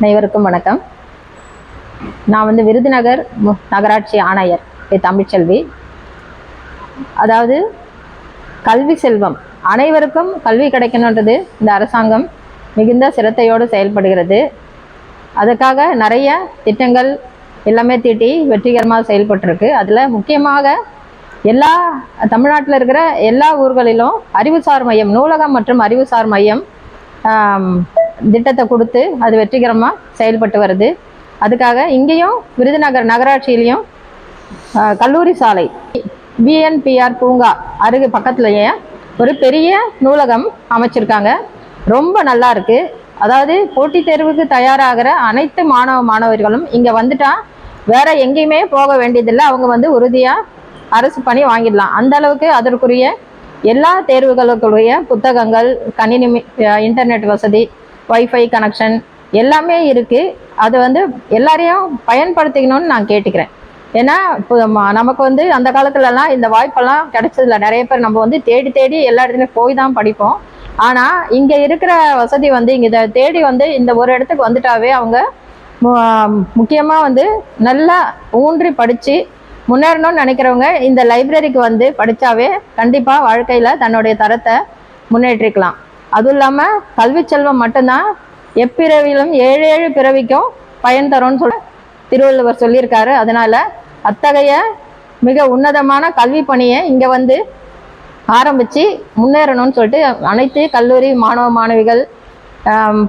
அனைவருக்கும் வணக்கம். நான் வந்து விருதுநகர் மு- நகராட்சி ஆணையர் தமிழ்ச்செல்வி அதாவது கல்வி செல்வம். அனைவருக்கும் கல்வி கிடைக்கணுன்றது இந்த அரசாங்கம் மிகுந்த சிரத்தையோடு செயல்படுகிறது. அதுக்காக நிறைய திட்டங்கள் எல்லாமே தீட்டி வெற்றிகரமாக செயல்பட்டிருக்கு. அதில் முக்கியமாக எல்லா தமிழ்நாட்டில் இருக்கிற எல்லா ஊர்களிலும் அறிவுசார் மையம் நூலகம் மற்றும் அறிவுசார் மையம் திட்டத்தை கொடுத்து அது வெற்றிகரமாக செயல்பட்டு வருது. அதுக்காக இங்கேயும் விருதுநகர் நகராட்சியிலையும் கல்லூரி சாலை பிஎன்பிஆர் பூங்கா அருகு பக்கத்துலேயே ஒரு பெரிய நூலகம் அமைச்சிருக்காங்க. ரொம்ப நல்லா இருக்கு. அதாவது போட்டித் தேர்வுக்கு தயாராகிற அனைத்து மாணவ மாணவர்களும் இங்கே வந்துட்டா வேற எங்கேயுமே போக வேண்டியதில்லை. அவங்க வந்து உறுதியாக அரசு பணி வாங்கிடலாம். அந்த அளவுக்கு அதற்குரிய எல்லா தேர்வுகளுக்குரிய புத்தகங்கள் கணினி இன்டர்நெட் வசதி ஒய்ஃபை கனெக்ஷன் எல்லாமே இருக்குது அது வந்து எல்லாரையும் பயன்படுத்திக்கணும்னு நான் கேட்டுக்கிறேன். ஏன்னா இப்போ நமக்கு வந்து அந்த காலத்துலலாம் இந்த வாய்ப்பெல்லாம் கிடைச்சதில்ல. நிறைய பேர் நம்ம வந்து தேடி தேடி எல்லா இடத்துலையும் போய் தான் படிப்போம். ஆனால் இங்கே இருக்கிற வசதி வந்து இங்கே இதை தேடி வந்து இந்த ஒரு இடத்துக்கு வந்துட்டாவே அவங்க முக்கியமாக வந்து நல்லா ஊன்றி படித்து முன்னேறணும்னு நினைக்கிறவங்க இந்த லைப்ரரிக்கு வந்து படித்தாவே கண்டிப்பாக வாழ்க்கையில் தன்னுடைய தரத்தை முன்னேற்றிக்கலாம். அதுவும் இல்லாமல் கல்வி செல்வம் மட்டும்தான் எப்பிறவிலும் ஏழு ஏழு பிறவிக்கும் பயன் தரும்னு சொல்ல திருவள்ளுவர் சொல்லியிருக்காரு. அதனால அத்தகைய மிக உன்னதமான கல்வி பணியை இங்கே வந்து ஆரம்பித்து முன்னேறணும்னு சொல்லிட்டு அனைத்து கல்லூரி மாணவ மாணவிகள்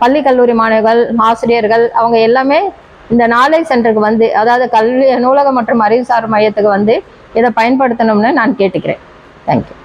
பள்ளி கல்லூரி மாணவிகள் ஆசிரியர்கள் அவங்க எல்லாமே இந்த நாலேஜ் சென்டருக்கு வந்து அதாவது கல்வி நூலகம் மற்றும் அறிவுசார் மையத்துக்கு வந்து இதை பயன்படுத்தணும்னு நான் கேட்டுக்கிறேன். தேங்க்யூ